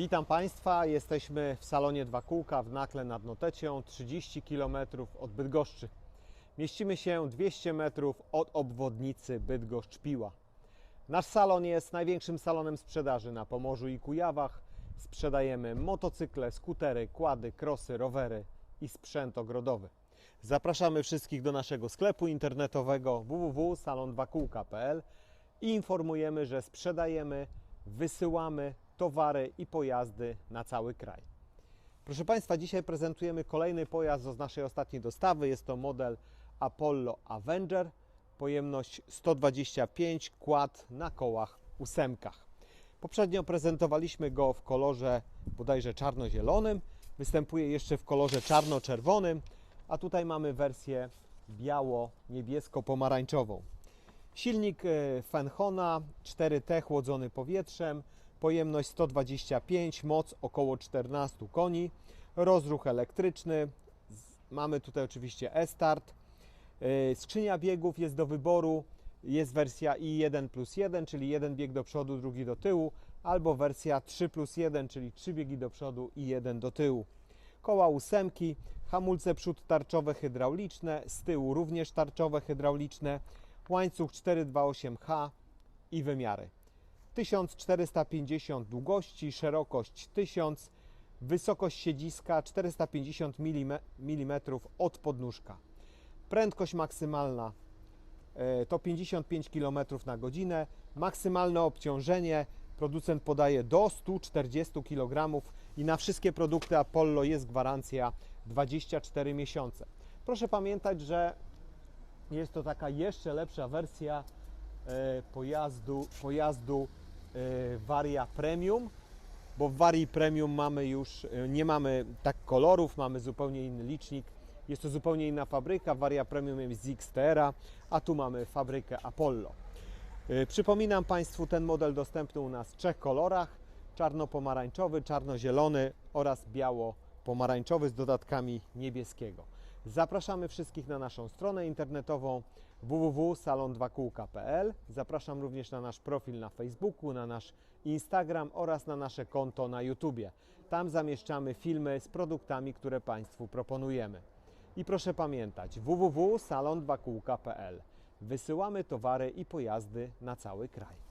Witam Państwa, jesteśmy w salonie Dwa Kółka w Nakle nad Notecią, 30 km od Bydgoszczy. Mieścimy się 200 metrów od obwodnicy Bydgoszcz-Piła. Nasz salon jest największym salonem sprzedaży na Pomorzu i Kujawach. Sprzedajemy motocykle, skutery, kłady, krosy, rowery i sprzęt ogrodowy. Zapraszamy wszystkich do naszego sklepu internetowego www.salon2kółka.pl i informujemy, że sprzedajemy, wysyłamy towary i pojazdy na cały kraj. Proszę Państwa, dzisiaj prezentujemy kolejny pojazd z naszej ostatniej dostawy. Jest to model Apollo Avenger, pojemność 125, kład na kołach ósemkach. Poprzednio prezentowaliśmy go w kolorze bodajże czarno-zielonym, występuje jeszcze w kolorze czarno-czerwonym, a tutaj mamy wersję biało-niebiesko-pomarańczową. Silnik e, Fenhona 4T chłodzony powietrzem, pojemność 125, moc około 14 koni, rozruch elektryczny, mamy tutaj oczywiście e-start, E, skrzynia biegów jest do wyboru, jest wersja i1 plus 1, czyli jeden bieg do przodu, drugi do tyłu, albo wersja 3 plus 1, czyli trzy biegi do przodu i jeden do tyłu. Koła ósemki, hamulce przód tarczowe hydrauliczne, z tyłu również tarczowe hydrauliczne, łańcuch 428H i wymiary. 1450 długości, szerokość 1000, wysokość siedziska 450 mm od podnóżka. Prędkość maksymalna e, to 55 km na godzinę. Maksymalne obciążenie producent podaje do 140 kg i na wszystkie produkty Apollo jest gwarancja 24 miesiące. Proszę pamiętać, że jest to taka jeszcze lepsza wersja e, pojazdu, pojazdu Varia Premium, bo w Varii Premium mamy już, e, nie mamy tak kolorów, mamy zupełnie inny licznik. Jest to zupełnie inna fabryka. Varia Premium jest z XTR, a tu mamy fabrykę Apollo. E, Przypominam Państwu, ten model dostępny u nas w trzech kolorach: czarno-pomarańczowy, czarno-zielony oraz biało-pomarańczowy z dodatkami niebieskiego. Zapraszamy wszystkich na naszą stronę internetową www.salon2kółka.pl. Zapraszam również na nasz profil na Facebooku, na nasz Instagram oraz na nasze konto na YouTubie. Tam zamieszczamy filmy z produktami, które Państwu proponujemy. I proszę pamiętać www.salon2kółka.pl. Wysyłamy towary i pojazdy na cały kraj.